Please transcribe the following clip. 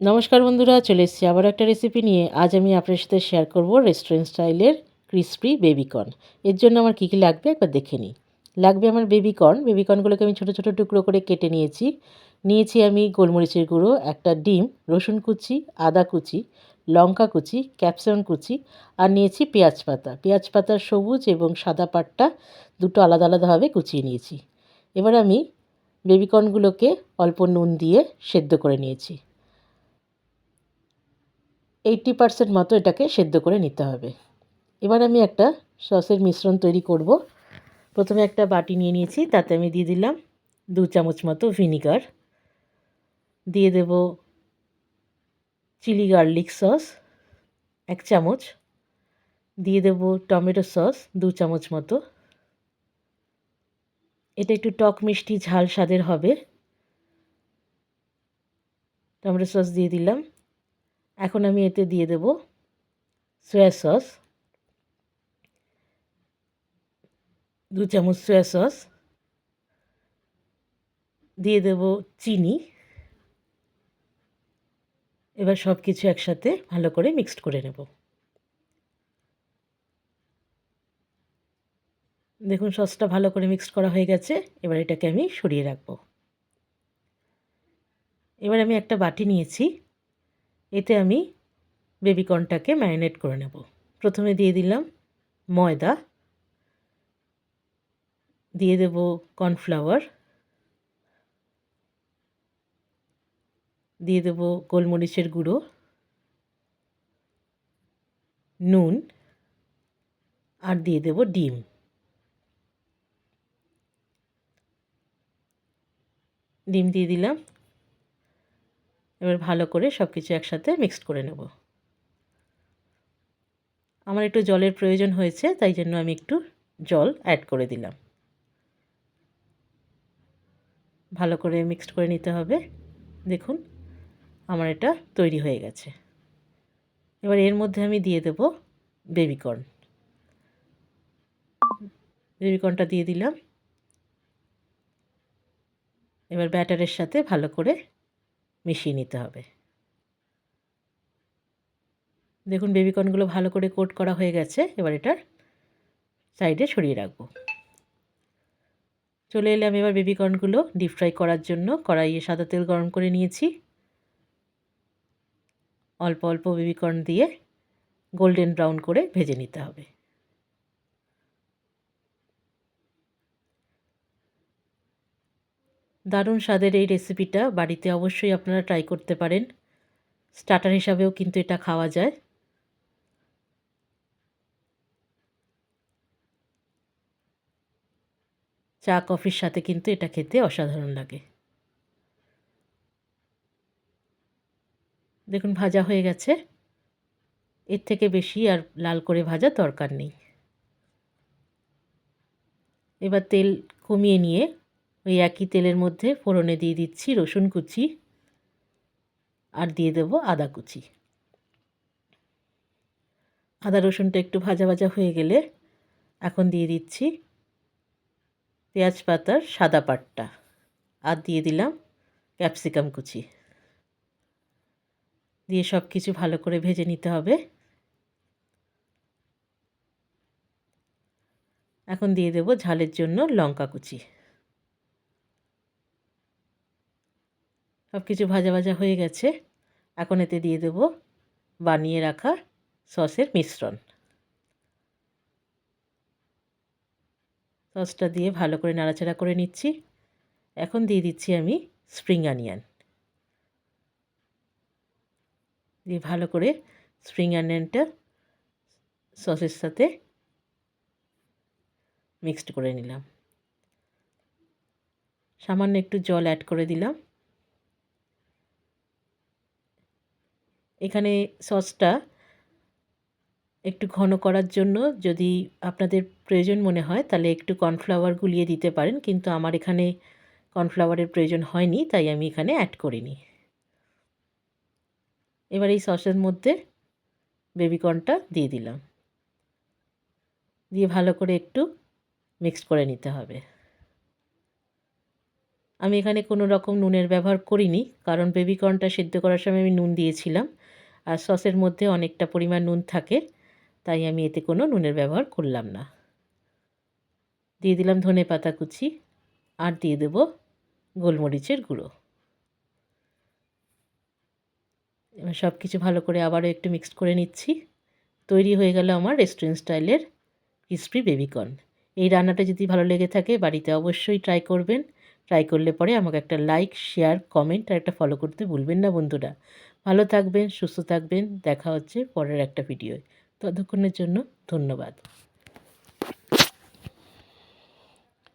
নমস্কার বন্ধুরা, চলে এসেছি আবার একটা রেসিপি নিয়ে। আজ আমি আপনার সাথে শেয়ার করব রেস্টুরেন্ট স্টাইলের ক্রিসপি বেবিকর্ন এর জন্য আমার কী কী লাগবে একবার দেখে নিই। লাগবে আমার বেবিকর্ন বেবিকর্নগুলোকে আমি ছোটো ছোটো টুকরো করে কেটে নিয়েছি। নিয়েছি আমি গোলমরিচের গুঁড়ো, একটা ডিম, রসুন কুচি, আদা কুচি, লঙ্কা কুচি ক্যাপসিকাম কুচি, আর নিয়েছি পেঁয়াজ পাতা। পেঁয়াজ পাতার সবুজ এবং সাদা পাটটা দুটো আলাদা আলাদাভাবে কুচিয়ে নিয়েছি। এবার আমি বেবিকর্নগুলোকে অল্প নুন দিয়ে সেদ্ধ করে নিয়েছি। এইটটি পারসেন্ট মতো এটাকে সেদ্ধ করে নিতে হবে। এবার আমি একটা সসের মিশ্রণ তৈরি করব। প্রথমে একটা বাটি নিয়ে নিয়েছি, তাতে আমি দিয়ে দিলাম দু চামচ মতো ভিনিগার। দিয়ে দেব চিলি গার্লিক সস, এক চামচ। দিয়ে দেব টমেটো সস, দু চামচ মতো। এটা একটু টক মিষ্টি, ঝাল স্বাদের হবে। টমেটো সস দিয়ে দিলাম। এখন আমি এতে দিয়ে দেব সয়া সস দু চামচ সয়া সস দিয়ে দেব চিনি। এবার সব কিছু একসাথে ভালো করে মিক্সড করে নেব। দেখুন সসটা ভালো করে মিক্সড করা হয়ে গেছে, এবার এটাকে আমি সরিয়ে রাখব। এবার আমি একটা বাটি নিয়েছি। এতে আমি বেবিকর্নটাকে ম্যারিনেট করে নেব। প্রথমে দিয়ে দিলাম ময়দা। দিয়ে দেব কর্নফ্লাওয়ার। দিয়ে দেব গোলমরিচের গুঁড়ো। নুন। আর দিয়ে দেব ডিম। ডিম দিয়ে দিলাম। এবার ভালো করে সব কিছু একসাথে মিক্সড করে নেব। আমার একটু জলের প্রয়োজন হয়েছে, তাই জন্য আমি একটু জল অ্যাড করে দিলাম। ভালো করে মিক্সড করে নিতে হবে। দেখুন, আমার এটা তৈরি হয়ে গেছে। এবার এর মধ্যে আমি দিয়ে দেব বেবিকর্ন বেবিকর্নটা দিয়ে দিলাম। এবার ব্যাটারের সাথে ভালো করে মিশিয়ে নিতে হবে। দেখুন বেবিকর্নগুলো ভালো করে কোট করা হয়ে গেছে, এবার এটার সাইডে সরিয়ে রাখব। চলে এলাম এবার বেবিকর্নগুলো ডিপ ফ্রাই করার জন্য। কড়াইয়ে সাদা তেল গরম করে নিয়েছি। অল্প অল্প বেবিকর্ন দিয়ে গোল্ডেন ব্রাউন করে ভেজে নিতে হবে। দারুণ স্বাদের এই রেসিপিটা বাড়িতে অবশ্যই আপনারা ট্রাই করতে পারেন। স্টার্টার হিসাবেও কিন্তু এটা খাওয়া যায়। চা, কফির সাথে কিন্তু এটা খেতে অসাধারণ লাগে। দেখুন, ভাজা হয়ে গেছে। এর থেকে বেশি আর লাল করে ভাজা দরকার নেই। এবার তেল কমিয়ে নিয়ে ওই একই তেলের মধ্যে ফোড়নে দিয়ে দিচ্ছি রসুন কুচি আর দিয়ে দেবো আদা কুচি। আদা রসুনটা একটু ভাজা ভাজা হয়ে গেলে এখন দিয়ে দিচ্ছি পেঁয়াজ পাতার সাদা পাটটা আর দিয়ে দিলাম ক্যাপসিকাম কুচি। দিয়ে সব কিছু ভালো করে ভেজে নিতে হবে। এখন দিয়ে দেব ঝালের জন্য লঙ্কা কুচি। সব কিছু ভাজা ভাজা হয়ে গেছে। এখন এতে দিয়ে দেব বানিয়ে রাখা সসের মিশ্রণ। সসটা দিয়ে ভালো করে নাড়াচাড়া করে নিচ্ছি। এখন দিয়ে দিচ্ছি আমি স্প্রিং অনিয়ন। দিয়ে ভালো করে স্প্রিং অনিয়নটা সসের সাথে মিক্সড করে নিলাম। সামান্য একটু জল অ্যাড করে দিলাম। এখানে সসটা একটু ঘন করার জন্য যদি আপনাদের প্রয়োজন মনে হয়, তাহলে একটু কর্নফ্লাওয়ার গুলিয়ে দিতে পারেন, কিন্তু আমার এখানে কর্নফ্লাওয়ারের প্রয়োজন হয়নি, তাই আমি এখানে অ্যাড করিনি। এবার এই সসের মধ্যে বেবিকর্নটা দিয়ে দিলাম। দিয়ে ভালো করে একটু মিক্সড করে নিতে হবে। আমি এখানে কোনো রকম নুনের ব্যবহার করিনি, কারণ বেবিকর্নটা সেদ্ধ করার সময় আমি নুন দিয়েছিলাম। আর সসের মধ্যে অনেকটা পরিমাণ নুন থাকে, তাই আমি এতে কোনো নুনের ব্যবহার করলাম না। দিয়ে দিলাম ধনে পাতা কুচি আর দিয়ে দেব গোলমরিচের গুঁড়ো। সব কিছু ভালো করে আবারও একটু মিক্সড করে নিচ্ছি। তৈরি হয়ে গেল আমার রেস্টুরেন্ট স্টাইলের ক্রিসপি বেবিকর্ন। এই রান্নাটা যদি ভালো লেগে থাকে, বাড়িতে অবশ্যই ট্রাই করবেন। ট্রাই করলে পরে আমাকে একটা লাইক শেয়ার কমেন্ট আর একটা ফলো করতে ভুলবেন না বন্ধুরা। ভালো থাকবেন, সুস্থ থাকবেন, দেখা হচ্ছে পরের একটা ভিডিওয় ততক্ষণের জন্য ধন্যবাদ।